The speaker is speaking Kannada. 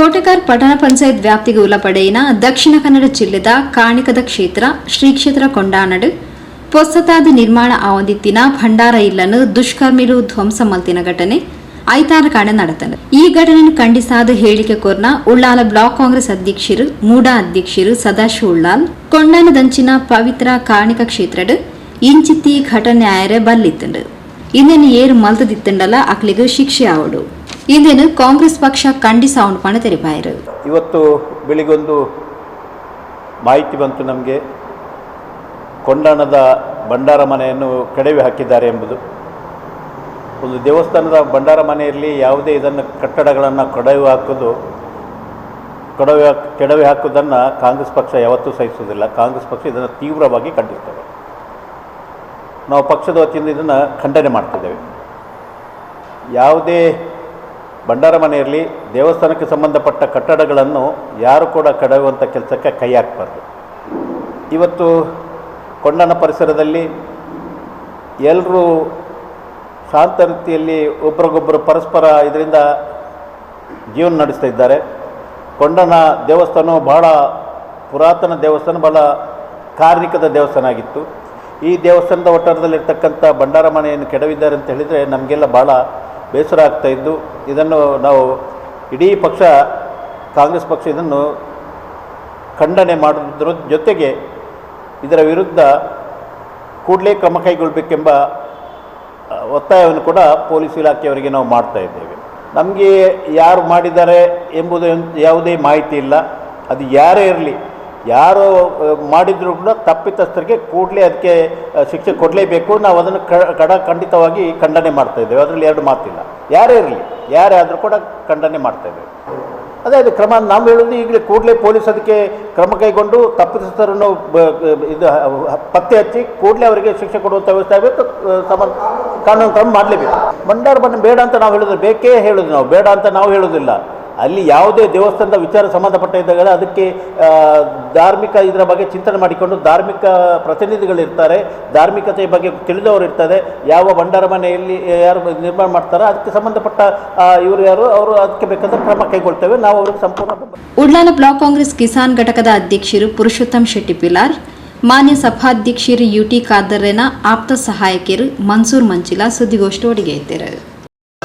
ಕೋಟೆಕಾರ್ ಪಟ್ಟಣ ಪಂಚಾಯತ್ ವ್ಯಾಪ್ತಿಗೆ ಒಳಪಡೆಯಿನ ದಕ್ಷಿಣ ಕನ್ನಡ ಜಿಲ್ಲೆದ ಕಾಣಿಕದ ಕ್ಷೇತ್ರ ಶ್ರೀ ಕ್ಷೇತ್ರ ಕೊಂಡಾನಡು. ಪೊಸತಾದ ನಿರ್ಮಾಣ ಆವೊಂದಿತ್ತಿನ ಭಂಡಾರ ಇಲ್ಲನ್ನು ದುಷ್ಕರ್ಮಿರು ಧ್ವಂಸ ಮಲ್ತಿನ ಘಟನೆ ಐತಾರ ಕಾಣ ನಡತನ ಈ ಘಟನೆಯನ್ನು ಖಂಡಿಸಾದ ಹೇಳಿಕೆ ಕೋರ್ನ ಉಳ್ಳಾಲ ಬ್ಲಾಕ್ ಕಾಂಗ್ರೆಸ್ ಅಧ್ಯಕ್ಷರು, ಮೂಡಾ ಅಧ್ಯಕ್ಷರು ಸದಾಶಿವ ಉಳ್ಳಾಲ್, ಕೊಂಡಾನದಂಚಿನ ಪವಿತ್ರ ಕಾಣಿಕ ಕ್ಷೇತ್ರಡ್ ಇಂಚಿತ್ತಿ ಘಟನೆ ಆಯರೆ ಬಲ್ಲಿತ್ತಂಡು. ಇಂದೇನು ಏರು ಮಲ್ತದಿತ್ತಂಡಲ ಅಕ್ಲಿಗೆ ಶಿಕ್ಷೆ ಆವಡು. ಇಂದೇನು ಕಾಂಗ್ರೆಸ್ ಪಕ್ಷ ಖಂಡಿಸ ಪಣ ತೆರಿಪಾಯರು ಇವತ್ತು ಬೆಳಿಗೊಂದು ಮಾಹಿತಿ ಬಂತು ನಮಗೆ. ಕೊಂಡಣದ ಭಂಡಾರ ಮನೆಯನ್ನು ಕೆಡವಿ ಹಾಕಿದ್ದಾರೆ ಎಂಬುದು. ಒಂದು ದೇವಸ್ಥಾನದ ಭಂಡಾರ ಮನೆಯಲ್ಲಿ ಯಾವುದೇ ಇದನ್ನು ಕಟ್ಟಡಗಳನ್ನು ಕಡವಿ ಹಾಕೋದು, ಕಡವಿ ಕೆಡವೆ ಹಾಕೋದನ್ನು ಕಾಂಗ್ರೆಸ್ ಪಕ್ಷ ಯಾವತ್ತೂ ಸಹಿಸುವುದಿಲ್ಲ. ಕಾಂಗ್ರೆಸ್ ಪಕ್ಷ ಇದನ್ನು ತೀವ್ರವಾಗಿ ಖಂಡಿಸ್ತದೆ. ನಾವು ಪಕ್ಷದ ವತಿಯಿಂದ ಇದನ್ನು ಖಂಡನೆ ಮಾಡ್ತಿದ್ದೇವೆ. ಯಾವುದೇ ಭಂಡಾರ ಮನೆಯಲ್ಲಿ ದೇವಸ್ಥಾನಕ್ಕೆ ಸಂಬಂಧಪಟ್ಟ ಕಟ್ಟಡಗಳನ್ನು ಯಾರು ಕೂಡ ಕಡೆಯುವಂಥ ಕೆಲಸಕ್ಕೆ ಕೈ ಹಾಕಬಾರ್ದು. ಇವತ್ತು ಕೊಂಡನ ಪರಿಸರದಲ್ಲಿ ಎಲ್ಲರೂ ಶಾಂತ ರೀತಿಯಲ್ಲಿ ಒಬ್ರಿಗೊಬ್ಬರು ಪರಸ್ಪರ ಇದರಿಂದ ಜೀವನ ನಡೆಸ್ತಾ ಇದ್ದಾರೆ. ಕೊಂಡನ ದೇವಸ್ಥಾನವು ಬಹಳ ಪುರಾತನ ದೇವಸ್ಥಾನ, ಬಹಳ ಕಾರ್ಮಿಕದ ದೇವಸ್ಥಾನ ಆಗಿತ್ತು. ಈ ದೇವಸ್ಥಾನದ ಒಟ್ಟಾರದಲ್ಲಿರ್ತಕ್ಕಂಥ ಭಂಡಾರ ಮನೆಯನ್ನು ಕೆಡವಿದ್ದಾರೆ ಅಂತ ಹೇಳಿದರೆ ನಮಗೆಲ್ಲ ಭಾಳ ಬೇಸರ ಆಗ್ತಾ ಇದ್ದು, ಇದನ್ನು ನಾವು ಇಡೀ ಪಕ್ಷ, ಕಾಂಗ್ರೆಸ್ ಪಕ್ಷ ಇದನ್ನು ಖಂಡನೆ ಮಾಡೋದ್ರ ಜೊತೆಗೆ ಇದರ ವಿರುದ್ಧ ಕೂಡಲೇ ಕ್ರಮ ಕೈಗೊಳ್ಳಬೇಕೆಂಬ ಒತ್ತಾಯವನ್ನು ಕೂಡ ಪೊಲೀಸ್ ಇಲಾಖೆಯವರಿಗೆ ನಾವು ಮಾಡ್ತಾ ಇದ್ದೇವೆ. ನಮಗೆ ಯಾರು ಮಾಡಿದ್ದಾರೆ ಎಂಬುದು ಯಾವುದೇ ಮಾಹಿತಿ ಇಲ್ಲ. ಅದು ಯಾರೇ ಇರಲಿ ಯಾರು ಮಾಡಿದರೂ ಕೂಡ ತಪ್ಪಿತಸ್ಥರಿಗೆ ಕೂಡಲೇ ಅದಕ್ಕೆ ಶಿಕ್ಷೆ ಕೊಡಲೇಬೇಕು. ನಾವು ಅದನ್ನು ಕಡ, ಖಂಡಿತವಾಗಿ ಖಂಡನೆ ಮಾಡ್ತಾ ಇದ್ದೇವೆ. ಅದರಲ್ಲಿ ಎರಡು ಮಾತಿಲ್ಲ. ಯಾರೇ ಇರಲಿ, ಯಾರೇ ಆದರೂ ಕೂಡ ಖಂಡನೆ ಮಾಡ್ತಾ ಇದ್ದೇವೆ. ಅದೇ, ಅದು ಕ್ರಮ ನಾವು ಹೇಳೋದು ಈಗಲೇ ಕೂಡಲೇ ಪೊಲೀಸ್ ಅದಕ್ಕೆ ಕ್ರಮ ಕೈಗೊಂಡು ತಪ್ಪಿತಸ್ಥರನ್ನು ಇದು ಪತ್ತೆ ಹಚ್ಚಿ ಕೂಡಲೇ ಅವರಿಗೆ ಶಿಕ್ಷೆ ಕೊಡುವಂಥ ವ್ಯವಸ್ಥೆ ಆಗಬೇಕು. ಸಮ, ಕಾನೂನು ಕ್ರಮ ಮಾಡಲೇಬೇಕು. ಮಂಡಾರ ಬನ್ನ ಬೇಡ ಅಂತ ನಾವು ಹೇಳೋದು ಬೇಕೇ ಹೇಳೋದು ನಾವು. ಬೇಡ ಅಂತ ನಾವು ಹೇಳೋದಿಲ್ಲ. ಅಲ್ಲಿ ಯಾವುದೇ ದೇವಸ್ಥಾನದ ವಿಚಾರ ಸಂಬಂಧಪಟ್ಟ ಇದ್ದಾಗ ಅದಕ್ಕೆ ಧಾರ್ಮಿಕ ಇದರ ಬಗ್ಗೆ ಚಿಂತನೆ ಮಾಡಿಕೊಂಡು ಧಾರ್ಮಿಕ ಪ್ರತಿನಿಧಿಗಳಿರ್ತಾರೆ ಧಾರ್ಮಿಕತೆಯ ಬಗ್ಗೆ ತಿಳಿದವರು ಇರ್ತಾರೆ, ಯಾವ ಭಂಡಾರ ಮನೆಯಲ್ಲಿ ಯಾರು ನಿರ್ಮಾಣ ಮಾಡ್ತಾರೋ ಅದಕ್ಕೆ ಸಂಬಂಧಪಟ್ಟ ಇವರು ಯಾರು, ಅವರು ಅದಕ್ಕೆ ಬೇಕಾದ ಕ್ರಮ ಕೈಗೊಳ್ತೇವೆ, ನಾವು ಅವ್ರಿಗೆ ಸಂಪೂರ್ಣ ಉಡ್ಲಾನ ಬ್ಲಾಕ್ ಕಾಂಗ್ರೆಸ್ ಕಿಸಾನ್ ಘಟಕದ ಅಧ್ಯಕ್ಷರು ಪುರುಷೋತ್ತಮ್ ಶೆಟ್ಟಿ ಪಿಲಾರ್ ಮಾನ್ಯ ಸಭಾಧ್ಯಕ್ಷರು ಯುಟಿ ಖಾದರ್ರೆನ, ಆಪ್ತ ಸಹಾಯಕಿಯರು ಮನ್ಸೂರ್ ಮಂಚಿಲಾ ಸುದ್ದಿಗೋಷ್ಠಿ ಒಡಿಗೆ ಇದ್ದರು